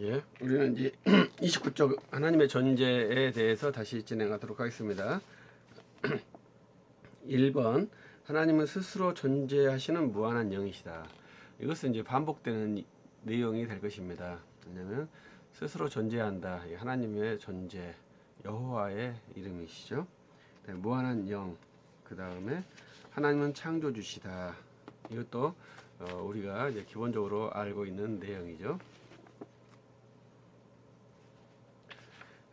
예, 우리는 이제 29쪽 하나님의 존재에 대해서 다시 진행하도록 하겠습니다. 1번 하나님은 스스로 존재하시는 무한한 영이시다. 이것은 이제 반복되는 이- 내용이 될 것입니다. 왜냐하면 스스로 존재한다. 이 하나님의 존재, 여호와의 이름이시죠. 네, 무한한 영. 그 다음에 하나님은 창조주시다. 이것도 어, 우리가 이제 기본적으로 알고 있는 내용이죠.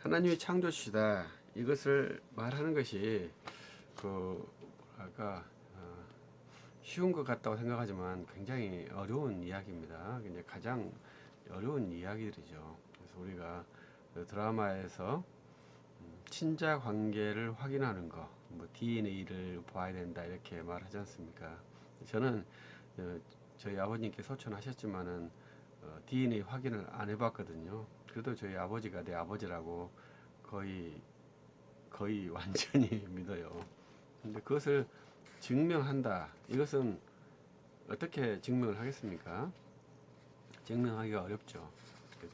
하나님이 창조주시다. 이것을 말하는 것이 그 뭐랄까 어, 쉬운 것 같다고 생각하지만 굉장히 어려운 이야기입니다. 이제 가장 어려운 이야기들이죠. 그래서 우리가 그 드라마에서 음, 친자 관계를 확인하는 거, 뭐 DNA를 봐야 된다 이렇게 말하지 않습니까? 저는 어, 저희 아버님께 소천하셨지만은 어, DNA 확인을 안 해봤거든요. 그래도 저희 아버지가 내 아버지라고 거의 거의 완전히 믿어요. 근데 그것을 증명한다. 이것은 어떻게 증명을 하겠습니까? 증명하기가 어렵죠.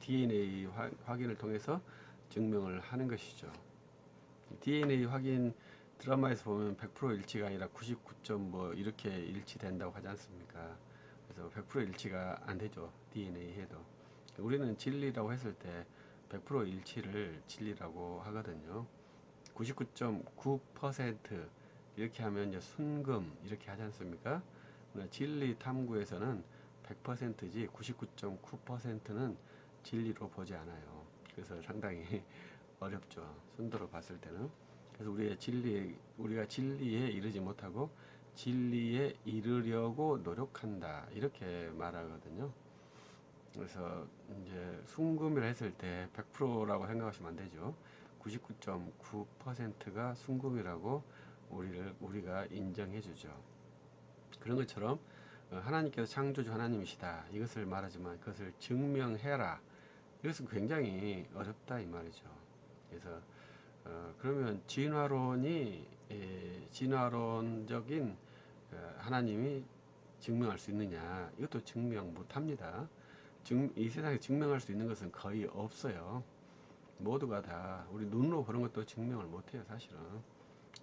DNA 화- 확인을 통해서 증명을 하는 것이죠. DNA 확인 드라마에서 보면 100% 일치가 아니라 99.뭐 이렇게 일치된다고 하지 않습니까? 그래서 100% 일치가 안 되죠. DNA 해도. 우리는 진리라고 했을 때 100% 일치를 진리라고 하거든요. 99.9% 이렇게 하면 이제 순금 이렇게 하지 않습니까? 진리 탐구에서는 100%지 99.9%는 진리로 보지 않아요. 그래서 상당히 어렵죠. 순도로 봤을 때는. 그래서 우리의 진리 우리가 진리에 이르지 못하고 진리에 이르려고 노력한다. 이렇게 말하거든요. 그래서 이제 순금을 했을 때 100%라고 생각하시면 안 되죠. 99.9%가 순금이라고 우리를 우리가 인정해 주죠. 그런 것처럼 어, 하나님께서 창조주 하나님이시다. 이것을 말하지만 그것을 증명해라. 이것은 굉장히 어렵다 이 말이죠. 그래서 어, 그러면 진화론이 에, 진화론적인 어, 하나님이 증명할 수 있느냐? 이것도 증명 못합니다. 증, 이 세상에 증명할 수 있는 것은 거의 없어요. 모두가 다 우리 눈으로 보는 것도 증명을 못해요, 사실은.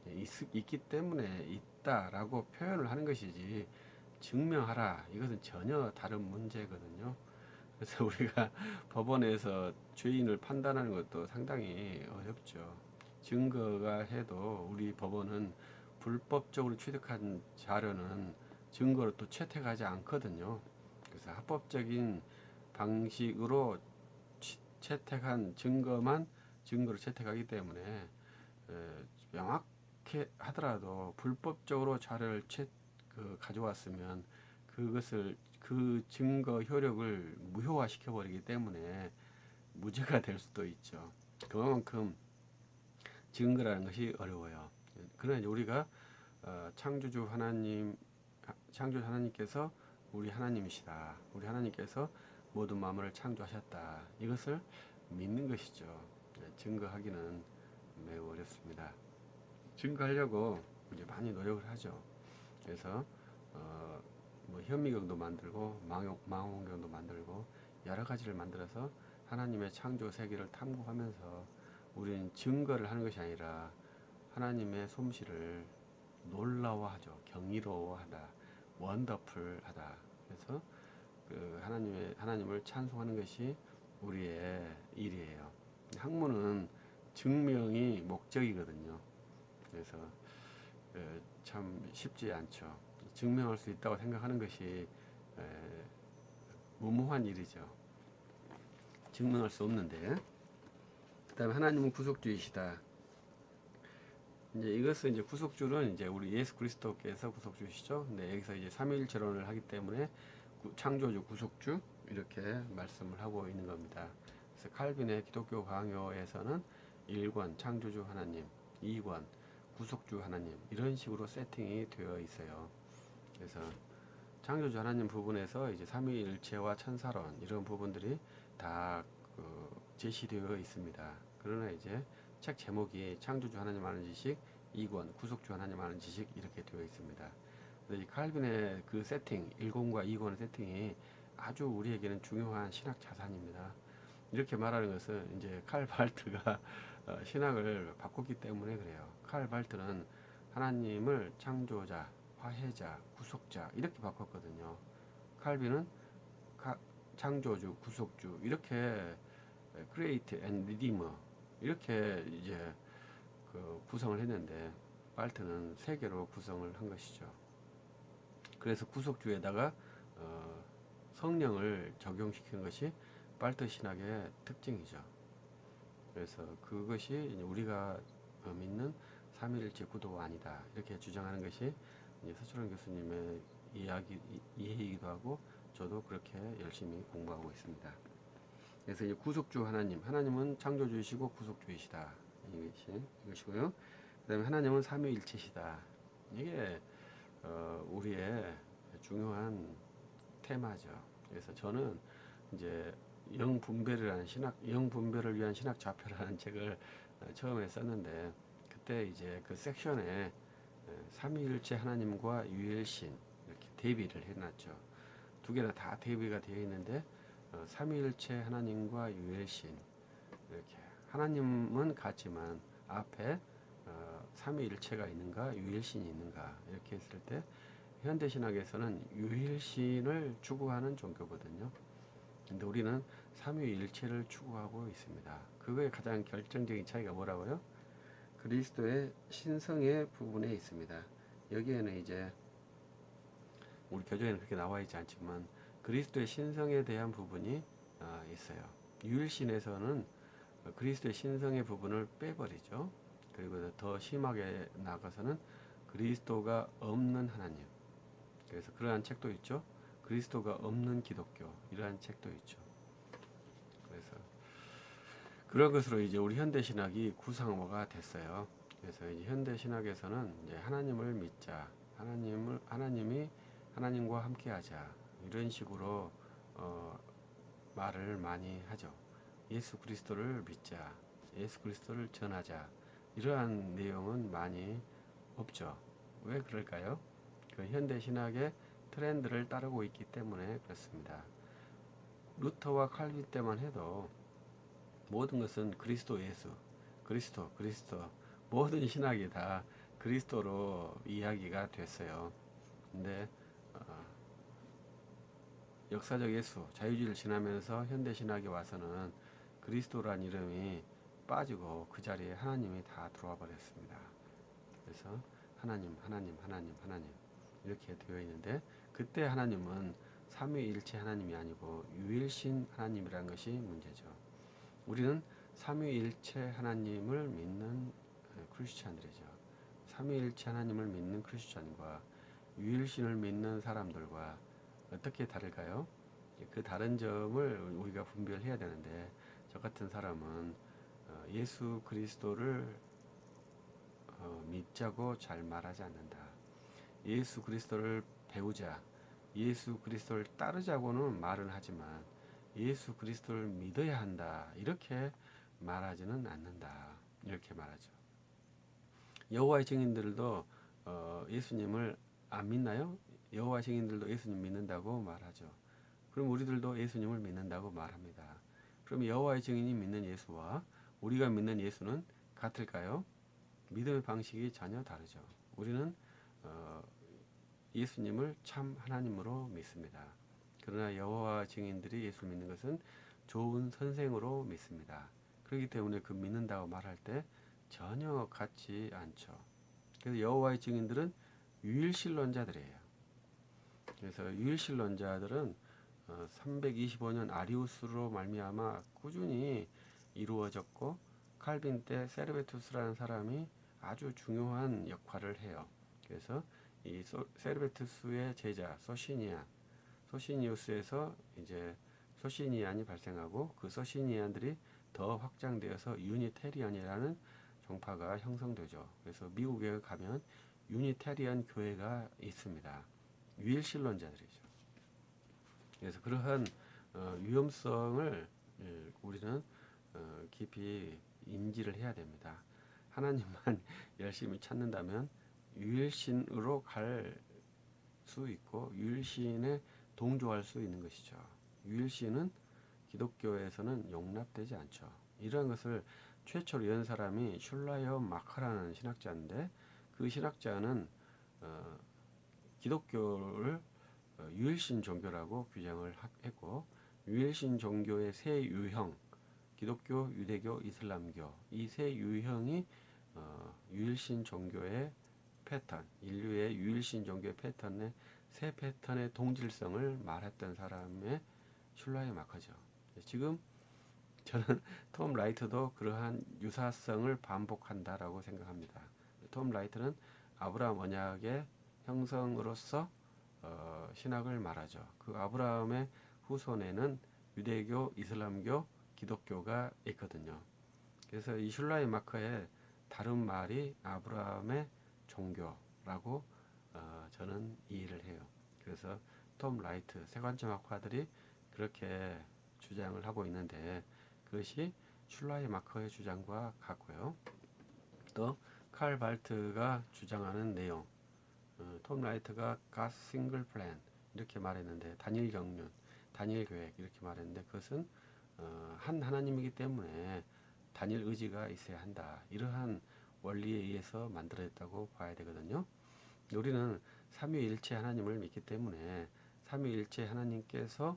예, 있, 있기 때문에 있다라고 표현을 하는 것이지 증명하라 이것은 전혀 다른 문제거든요. 그래서 우리가 법원에서 죄인을 판단하는 것도 상당히 어렵죠. 증거가 해도 우리 법원은 불법적으로 취득한 자료는 증거로 또 채택하지 않거든요. 그래서 합법적인 방식으로 취- 채택한 증거만 증거로 채택하기 때문에 에, 명확해 하더라도 불법적으로 자료를 채, 그 가져왔으면 그것을 그 증거 효력을 무효화시켜 버리기 때문에 무죄가 될 수도 있죠. 그만큼 증거라는 것이 어려워요. 그러나 우리가 어, 창조주 하나님, 창조주 하나님께서 우리 하나님이시다. 우리 하나님께서 모든 만물을 창조하셨다. 이것을 믿는 것이죠. 네, 증거하기는 매우 어렵습니다. 증거하려고 이제 많이 노력을 하죠. 그래서 어, 뭐 현미경도 만들고 망, 망원경도 만들고 여러 가지를 만들어서 하나님의 창조 세계를 탐구하면서 우리는 증거를 하는 것이 아니라 하나님의 솜씨를 놀라워하죠. 경이로워하다, 원더풀하다. 그래서 그 하나님의 하나님을 찬송하는 것이 우리의 일이에요. 학문은 증명이 목적이거든요. 그래서 에, 참 쉽지 않죠. 증명할 수 있다고 생각하는 것이 에, 무모한 일이죠. 증명할 수 없는데. 그다음에 하나님은 구속주이시다. 이제 이것은 이제 구속주는 이제 우리 예수 그리스도께서 구속주시죠. 근데 여기서 이제 삼위일체론을 하기 때문에 구- 창조주, 구속주 이렇게 말씀을 하고 있는 겁니다. 그래서 칼빈의 기독교 강요에서는 1권 창조주 하나님, 2권 구속주 하나님 이런 식으로 세팅이 되어 있어요. 그래서 창조주 하나님 부분에서 이제 삼위일체와 천사론 이런 부분들이 다 그 제시되어 있습니다. 그러나 이제 책 제목이 창조주 하나님 아는 지식 2권 구속주 하나님 아는 지식 이렇게 되어 있습니다. 근데 이 칼빈의 그 세팅 1권과 2권의 세팅이 아주 우리에게는 중요한 신학 자산입니다. 이렇게 말하는 것은 이제 칼 발트가 어, 신학을 바꿨기 때문에 그래요. 칼 발트는 하나님을 창조자, 화해자, 구속자 이렇게 바꿨거든요. 칼빈은 가- 창조주, 구속주 이렇게 create and redeemer 이렇게 이제 그 구성을 했는데 발트는 세 개로 구성을 한 것이죠. 그래서 구속주에다가 어, 성령을 적용시킨 것이 발트 신학의 특징이죠. 그래서 그것이 우리가 어, 믿는 삼위일체 구도가 아니다 이렇게 주장하는 것이 서철원 교수님의 이야기 이- 이해이기도 하고 저도 그렇게 열심히 공부하고 있습니다. 그래서 이제 구속주 하나님, 하나님은 창조주이시고 구속주이시다 이것이 이것이고요. 그다음에 하나님은 삼위일체시다. 이게 어, 우리의 중요한 테마죠. 그래서 저는 이제 영분별이라는 신학, 영분별을 위한 신학 좌표라는 책을 어, 처음에 썼는데 그때 이제 그 섹션에 어, 삼위일체 하나님과 유일신 이렇게 대비를 해놨죠. 두 개가 다 대비가 되어 있는데 어, 삼위일체 하나님과 유일신 이렇게 하나님은 같지만 앞에 어, 삼위일체가 있는가 유일신이 있는가 이렇게 했을 때 현대 신학에서는 유일신을 추구하는 종교거든요. 근데 우리는 삼위일체를 추구하고 있습니다. 그거의 가장 결정적인 차이가 뭐라고요? 그리스도의 신성의 부분에 있습니다. 여기에는 이제 우리 교재에는 그렇게 나와 있지 않지만 그리스도의 신성에 대한 부분이 아, 있어요. 유일신에서는 그리스도의 신성의 부분을 빼버리죠. 그리고 더 심하게 나가서는 그리스도가 없는 하나님. 그래서 그러한 책도 있죠. 그리스도가 없는 기독교 이러한 책도 있죠. 그래서 그런 것으로 이제 우리 현대 신학이 구상화가 됐어요. 그래서 이제 현대 신학에서는 이제 하나님을 믿자, 하나님을 하나님이 하나님과 함께하자 이런 식으로 어, 말을 많이 하죠. 예수 그리스도를 믿자, 예수 그리스도를 전하자 이러한 내용은 많이 없죠. 왜 그럴까요? 그 현대 신학의 트렌드를 따르고 있기 때문에 그렇습니다. 루터와 칼빈 때만 해도 모든 것은 그리스도 예수, 그리스도, 그리스도 모든 신학이 다 그리스도로 이야기가 됐어요. 근데 어, 역사적 예수, 자유주의를 지나면서 현대 신학에 와서는 그리스도란 이름이 빠지고 그 자리에 하나님이 다 들어와 버렸습니다. 그래서 하나님, 하나님, 하나님, 하나님 이렇게 되어 있는데 그때 하나님은 삼위일체 하나님이 아니고 유일신 하나님이라는 것이 문제죠. 우리는 삼위일체 하나님을 믿는 어, 크리스찬들이죠. 삼위일체 하나님을 믿는 크리스찬과 유일신을 믿는 사람들과 어떻게 다를까요? 그 다른 점을 우리가 분별해야 되는데 저 같은 사람은 어, 예수 그리스도를 어, 믿자고 잘 말하지 않는다. 예수 그리스도를 배우자, 예수 그리스도를 따르자고는 말은 하지만 예수 그리스도를 믿어야 한다. 이렇게 말하지는 않는다. 이렇게 말하죠. 여호와의 증인들도 어, 예수님을 안 믿나요? 여호와 증인들도 예수님 믿는다고 말하죠. 그럼 우리들도 예수님을 믿는다고 말합니다. 그럼 여호와의 증인이 믿는 예수와 우리가 믿는 예수는 같을까요? 믿음의 방식이 전혀 다르죠. 우리는 어, 예수님을 참 하나님으로 믿습니다. 그러나 여호와 증인들이 예수를 믿는 것은 좋은 선생으로 믿습니다. 그렇기 때문에 그 믿는다고 말할 때 전혀 같지 않죠. 그래서 여호와의 증인들은 유일신론자들이에요. 그래서 유일신론자들은 어, 325년 아리우스로 말미암아 꾸준히 이루어졌고 칼빈 때 세르베투스라는 사람이 아주 중요한 역할을 해요. 그래서 이 소, 세르베투스의 제자 소시니안, 소시니우스에서 이제 소시니안이 발생하고 그 소시니안들이 더 확장되어서 유니테리안이라는 종파가 형성되죠. 그래서 미국에 가면 유니테리안 교회가 있습니다. 유일신론자들이죠. 그래서 그러한 어, 위험성을 예, 우리는 어, 깊이 인지를 해야 됩니다. 하나님만 열심히 찾는다면 유일신으로 갈 수 있고 유일신에 동조할 수 있는 것이죠. 유일신은 기독교에서는 용납되지 않죠. 이러한 것을 최초로 연 사람이 슐라이어 마카라는 신학자인데 그 신학자는 어, 기독교를 어, 유일신 종교라고 규정을 하- 했고 유일신 종교의 세 유형 기독교, 유대교, 이슬람교 이 세 유형이 어, 유일신 종교의 패턴 인류의 유일신 종교의 패턴의 세 패턴의 동질성을 말했던 사람의 슐라이 마카죠. 지금 저는 톰 라이트도 그러한 유사성을 반복한다라고 생각합니다. 톰 라이트는 아브라함 언약의 형성으로서 어, 신학을 말하죠. 그 아브라함의 후손에는 유대교, 이슬람교, 기독교가 있거든요. 그래서 이 슐라이 마커의 다른 말이 아브라함의 종교라고 어, 저는 이해를 해요. 그래서 톰 라이트 세관점 학파들이 그렇게 주장을 하고 있는데 그것이 슐라이 마커의 주장과 같고요. 또 칼 발트가 주장하는 내용, 어, 톰 라이트가 God Single Plan 이렇게 말했는데 단일 경륜, 단일 계획 이렇게 말했는데 그것은 어, 한 하나님이기 때문에 단일 의지가 있어야 한다. 이러한 원리에 의해서 만들어졌다고 봐야 되거든요. 우리는 삼위일체 하나님을 믿기 때문에 삼위일체 하나님께서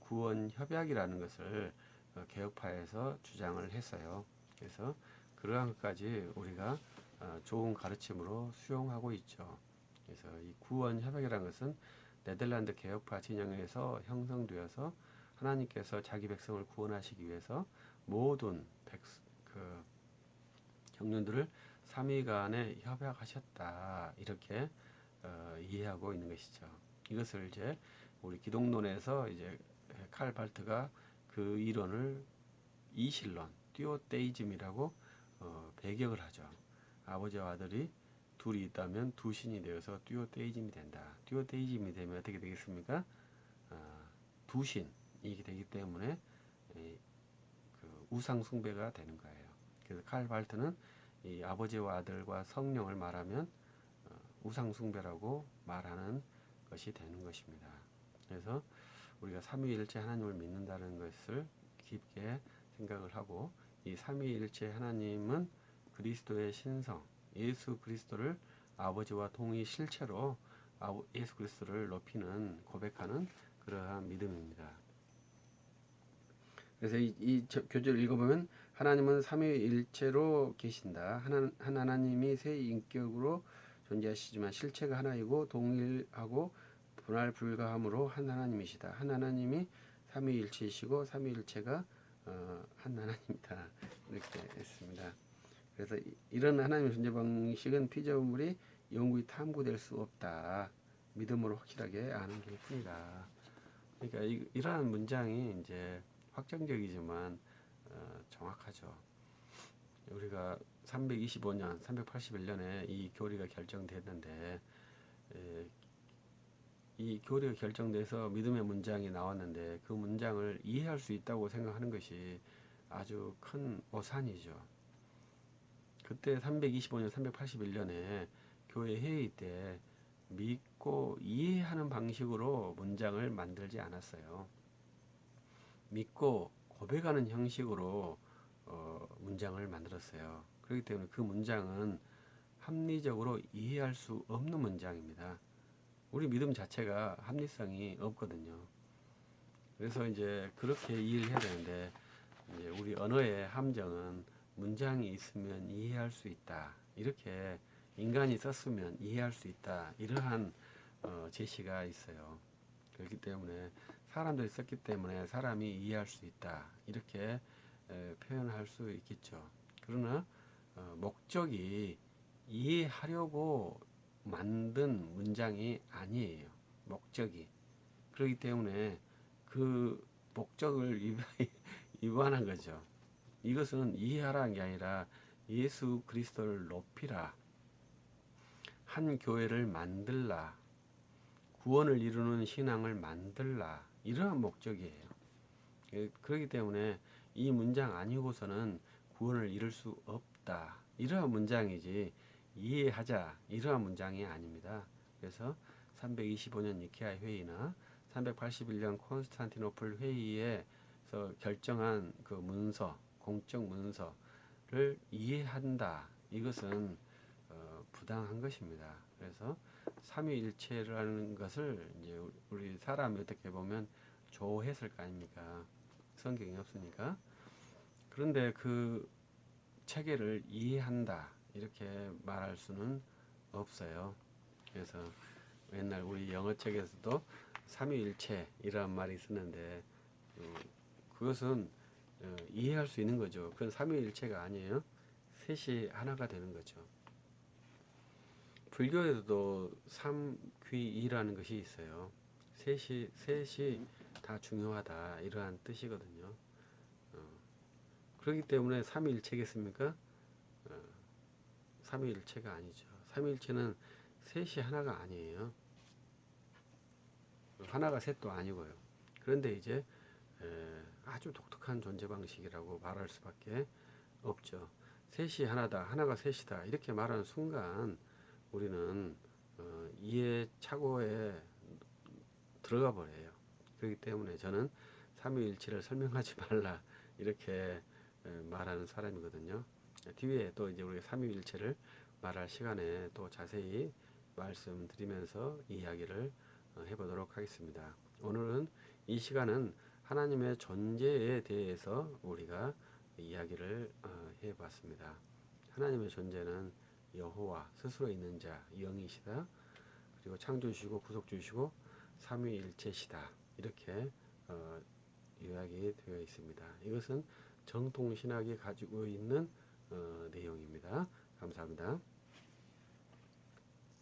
구원 협약이라는 것을 어, 개혁파에서 주장을 했어요. 그래서 그러한 것까지 우리가 어, 좋은 가르침으로 수용하고 있죠. 그래서 이 구원 협약이라는 것은 네덜란드 개혁파 진영에서 형성되어서 하나님께서 자기 백성을 구원하시기 위해서 모든 백, 그 경륜들을 삼위간에 협약하셨다 이렇게 어, 이해하고 있는 것이죠. 이것을 이제 우리 기독론에서 이제 칼 발트가 그 이론을 이실론, 듀오데이즘이라고 어, 배격을 하죠. 아버지와 아들이 둘이 있다면 두 신이 되어서 듀오데이즘이 된다. 듀오데이즘이 되면 어떻게 되겠습니까? 어, 두 신 이 되기 때문에 이, 그 우상 숭배가 되는 거예요. 그래서 칼 발트는 이 아버지와 아들과 성령을 말하면 어, 우상 숭배라고 말하는 것이 되는 것입니다. 그래서 우리가 삼위일체 하나님을 믿는다는 것을 깊게 생각을 하고 이 삼위일체 하나님은 그리스도의 신성, 예수 그리스도를 아버지와 동의 실체로 예수 그리스도를 높이는 고백하는 그러한 믿음입니다. 그래서 이, 이 저- 교재를 읽어보면 하나님은 삼위일체로 계신다. 하나, 한 하나님이 세 인격으로 존재하시지만 실체가 하나이고 동일하고 분할 불가함으로 한 하나님이시다. 한 하나님이 삼위일체이시고 삼위일체가 어, 한 하나님이다. 이렇게 했습니다. 그래서 이- 이런 하나님의 존재 방식은 피조물이 영구히 탐구될 수 없다. 믿음으로 확실하게 아는 게 뿐이다. 그러니까 이, 이러한 문장이 이제 확정적이지만 어, 정확하죠. 우리가 325년, 381년에 이 교리가 결정됐는데 에, 이 교리가 결정돼서 믿음의 문장이 나왔는데 그 문장을 이해할 수 있다고 생각하는 것이 아주 큰 오산이죠. 그때 325년, 381년에 교회 회의 때 믿고 이해하는 방식으로 문장을 만들지 않았어요. 믿고 고백하는 형식으로 어, 문장을 만들었어요. 그렇기 때문에 그 문장은 합리적으로 이해할 수 없는 문장입니다. 우리 믿음 자체가 합리성이 없거든요. 그래서 이제 그렇게 이해를 해야 되는데 이제 우리 언어의 함정은 문장이 있으면 이해할 수 있다. 이렇게 인간이 썼으면 이해할 수 있다. 이러한 어, 제시가 있어요. 그렇기 때문에 사람들이 썼기 때문에 사람이 이해할 수 있다. 이렇게 에, 표현할 수 있겠죠. 그러나 어, 목적이 이해하려고 만든 문장이 아니에요. 목적이. 그렇기 때문에 그 목적을 위반- 위반한 거죠. 이것은 이해하라는 게 아니라 예수 그리스도를 높이라. 한 교회를 만들라. 구원을 이루는 신앙을 만들라. 이러한 목적이에요. 예, 그렇기 때문에 이 문장 아니고서는 구원을 이룰 수 없다. 이러한 문장이지 이해하자 이러한 문장이 아닙니다. 그래서 325년 니케아 회의나 381년 콘스탄티노플 회의에서 결정한 그 문서, 공적 문서를 이해한다. 이것은 어, 부당한 것입니다. 그래서 삼위일체라는 것을 이제 우리 사람이 어떻게 보면 조했을 거 아닙니까? 성경이 없으니까. 그런데 그 체계를 이해한다 이렇게 말할 수는 없어요. 그래서 옛날 우리 영어 책에서도 삼위일체이라는 말이 있었는데 어, 그것은 어, 이해할 수 있는 거죠. 그건 삼위일체가 아니에요. 셋이 하나가 되는 거죠. 불교에도 삼귀이라는 것이 있어요. 셋이 셋이 다 중요하다 이러한 뜻이거든요. 어, 그렇기 때문에 삼위일체겠습니까? 어, 삼위일체가 아니죠. 삼위일체는 셋이 하나가 아니에요. 하나가 셋도 아니고요. 그런데 이제 에, 아주 독특한 존재 방식이라고 말할 수밖에 없죠. 셋이 하나다, 하나가 셋이다 이렇게 말하는 순간 우리는 어, 이해 착오에 들어가 버려요. 그렇기 때문에 저는 삼위일체를 설명하지 말라 이렇게 에, 말하는 사람이거든요. 뒤에 또 이제 우리 삼위일체를 말할 시간에 또 자세히 말씀드리면서 이야기를 어, 해보도록 하겠습니다. 오늘은 이 시간은 하나님의 존재에 대해서 우리가 이야기를 어, 해봤습니다. 하나님의 존재는 여호와 스스로 있는 자 영이시다. 그리고 창조주시고 구속주시고 삼위일체시다. 이렇게 어, 요약이 되어 있습니다. 이것은 정통신학이 가지고 있는 어, 내용입니다. 감사합니다.